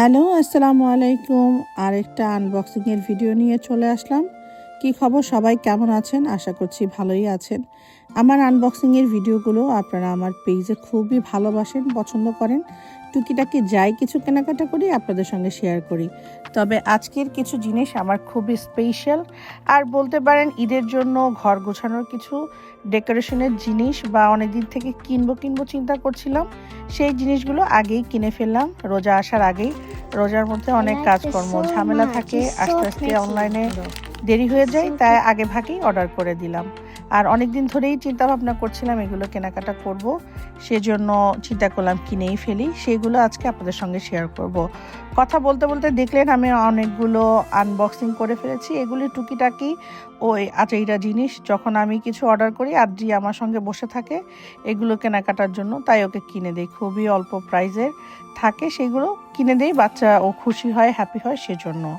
Hello, আসসালামু আলাইকুম। আরেকটা আনবক্সিংয়ের ভিডিও নিয়ে চলে আসলাম। কি খবর? সবাই কেমন আছেন? আশা করছি ভালোই আছেন। আমার আনবক্সিংয়ের ভিডিওগুলো আপনারা আমার পেজে খুবই ভালোবাসেন, পছন্দ করেন। টুকিটাকি যাই কিছু কেনাকাটা করি আপনাদের সঙ্গে শেয়ার করি। তবে আজকের কিছু জিনিস আমার খুবই স্পেশাল আর বলতে পারেন ঈদের জন্য ঘর গোছানোর কিছু ডেকোরেশনের জিনিস বা অনেক দিন থেকে কিনবো কিনবো চিন্তা করছিলাম সেই জিনিসগুলো আগেই কিনে ফেললাম। রোজা আসার আগেই। রোজার মধ্যে অনেক কাজকর্ম ঝামেলা থাকে আস্তে আস্তে অনলাইনে দেরি হয়ে যায় তাই আগে ভাগেই অর্ডার করে দিলাম। আর অনেক দিন ধরেই চিন্তা ভাবনা করছিলাম এগুলো কেনাকাটা করব। সেজন্য চিন্তা করলাম কিনেই ফেলি। সেগুলো আজকে আপনাদের সঙ্গে শেয়ার করব। কথা বলতে বলতে দেখলেন আমি অনেকগুলো আনবক্সিং করে ফেলেছি। এগুলি টুকিটাকি ওই আচাইরা জিনিস। যখন আমি কিছু অর্ডার করি আদ্রি আমার সঙ্গে বসে থাকে, এগুলো কেনাকাটার জন্য। তাই ওকে কিনে দেই। খুবই অল্প প্রাইজের থাকে সেগুলো। কিনে দেই, বাচ্চা ও খুশি হয় হ্যাপি হয় সেজন্য।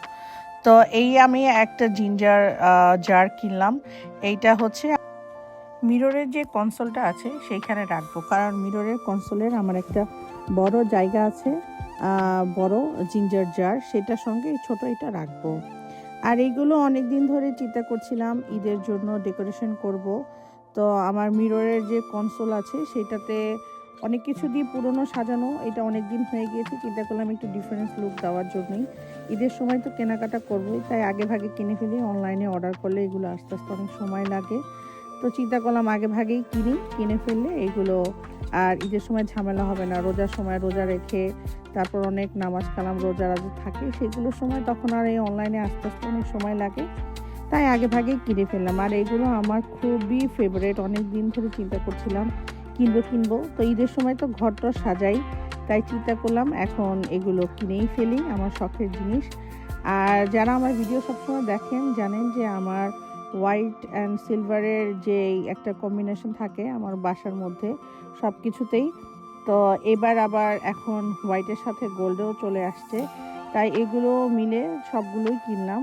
তো এই আমি একটা জিঞ্জার জার কিনলাম। এইটা হচ্ছে মিররের যে কনসোলটা আছে, সেইখানে রাখব। কারণ মিররের কনসোলের আমার একটা বড় জায়গা আছে বড় জিঞ্জার জার সেটার সঙ্গে ছোট এটা রাখব। আর এইগুলো অনেক দিন ধরে চিন্তা করছিলাম, ঈদের জন্য ডেকোরেশন করব। তো আমার মিররের যে কনসোল আছে, সেটাতে অনেক কিছু দিয়ে পুরনো সাজানো, এটা অনেক দিন হয়ে গিয়েছে, চিন্তা করলাম একটু ডিফারেন্স লুক দেওয়ার জন্যই। ঈদের সময় তো কেনাকাটা করবোই, তাই আগে ভাগে কিনে ফেলি অনলাইনে অর্ডার করলে এগুলো আস্তে আস্তে অনেক সময় লাগে। তো চিন্তা করলাম আগে ভাগেই কিনি, কিনে ফেললে এগুলো আর ঈদের সময় ঝামেলা হবে না, রোজার সময় রোজা রেখে, তারপর অনেক নামাজ কালাম, রোজা রাজা থাকে, সেগুলোর সময় তখন আর এই অনলাইনে আস্তে আস্তে অনেক সময় লাগে। তাই আগে ভাগেই কিনে ফেললাম, আর এগুলো আমার খুবই ফেভারেট অনেক দিন ধরে চিন্তা করছিলাম কিনবো কিনবো। তো ঈদের সময় তো ঘরটা সাজাই, তাই চিন্তা করলাম এখন এগুলো কিনেই ফেলি, আমার শখের জিনিস। আর যারা আমার ভিডিও সবসময় দেখেন, জানেন যে আমার হোয়াইট অ্যান্ড সিলভারের যে একটা কম্বিনেশন থাকে আমার বাসার মধ্যে সব কিছুতেই তো এবার আবার এখন হোয়াইটের সাথে গোল্ডেও চলে আসছে। তাই এগুলো মিলে সবগুলোই কিনলাম।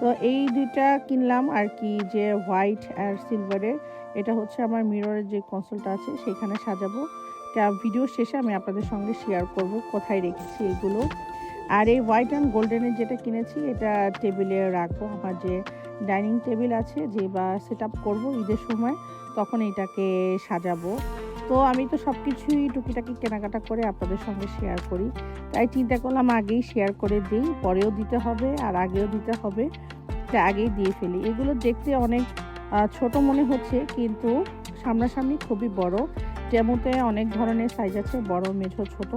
তো এই দুইটা কিনলাম আর কি, যে হোয়াইট আর সিলভারের। এটা হচ্ছে আমার মিররের যে কনসোলটা আছে, সেখানে সাজাবো। তা ভিডিও শেষে আমি আপনাদের সঙ্গে শেয়ার করব কোথায় রেখেছি এগুলো। আর এই হোয়াইট অ্যান্ড গোল্ডেনের যেটা কিনেছি, এটা টেবিলে রাখব। আমার যে ডাইনিং টেবিল আছে যে বা সেট আপ করব ঈদের সময়, তখন এটাকে সাজাবো। তো আমি তো সব কিছুই টুকিটাকি কেনাকাটা করে আপনাদের সঙ্গে শেয়ার করি। তাই চিন্তা করলাম আগেই শেয়ার করে দিই, পরেও দিতে হবে আর আগেও দিতে হবে। তাই আগেই দিয়ে ফেলি। এগুলো দেখতে অনেক ছোট মনে হচ্ছে কিন্তু সামনাসামনি খুবই বড়। যেমতে অনেক ধরনের সাইজ আছে, বড়, মেঝো, ছোট।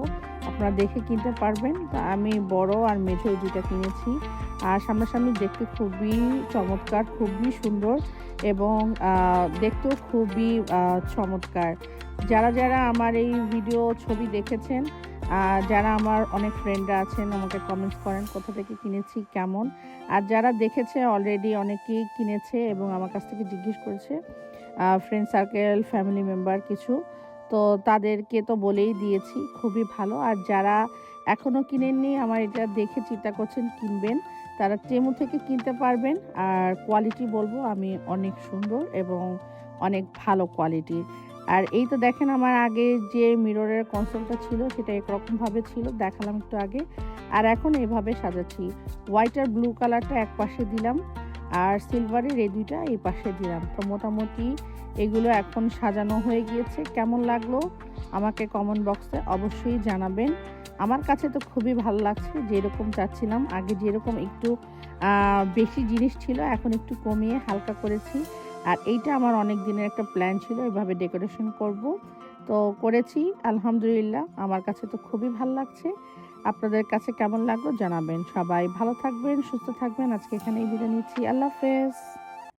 আপনারা দেখে কিনতে পারবেন। তা আমি বড় আর মেঝো দুইটা কিনেছি। আর সামনাসামনি দেখতে খুবই চমৎকার, খুবই সুন্দর এবং দেখতেও খুবই চমৎকার। যারা যারা আমার এই ভিডিও ছবি দেখেছেন যারা আমার অনেক ফ্রেন্ডরা আছেন, আমাকে কমেন্টস করেন কোথা থেকে কিনেছি, কেমন। আর যারা দেখেছে অলরেডি অনেকেই কিনেছে এবং আমার কাছ থেকে জিজ্ঞেস করেছে ফ্রেন্ড সার্কেল ফ্যামিলি মেম্বার কিছু। তো তাদেরকে তো বলেই দিয়েছি, খুবই ভালো। আর যারা এখনও কিনেননি, আমার এটা দেখে চিন্তা করছেন, কিনবেন। তারা টেমু থেকে কিনতে পারবেন। আর কোয়ালিটি বলব, আমি অনেক সুন্দর এবং অনেক ভালো কোয়ালিটির আর এই তো দেখেন, আমার আগে যে মিররের কনসোলটা ছিল, সেটা একরকমভাবে ছিল, দেখালাম একটু আগে। আর এখন এভাবে সাজাচ্ছি। হোয়াইট আর ব্লু কালারটা এক পাশে দিলাম, আর সিলভারের এই দুইটা এই পাশে দিলাম। তো মোটামুটি এগুলো এখন সাজানো হয়ে গিয়েছে। কেমন লাগল আমাকে কমেন্ট বক্সে অবশ্যই জানাবেন। আমার কাছে তো খুবই ভালো লাগছে, যেরকম চাচ্ছিলাম। আগে যেরকম একটু বেশি জিনিস ছিল, এখন একটু কমিয়ে হালকা করেছি। আর এইটা আমার অনেক দিনের একটা প্ল্যান ছিল, এভাবে ডেকোরেশন করব। তো করেছি, আলহামদুলিল্লাহ। আমার কাছে তো খুবই ভালো লাগছে। আপনাদের কাছে কেমন লাগল জানাবেন সবাই। ভালো থাকবেন, সুস্থ থাকবেন। আজকে এখানেই বিদায় নিচ্ছি। আল্লাহ হাফেজ।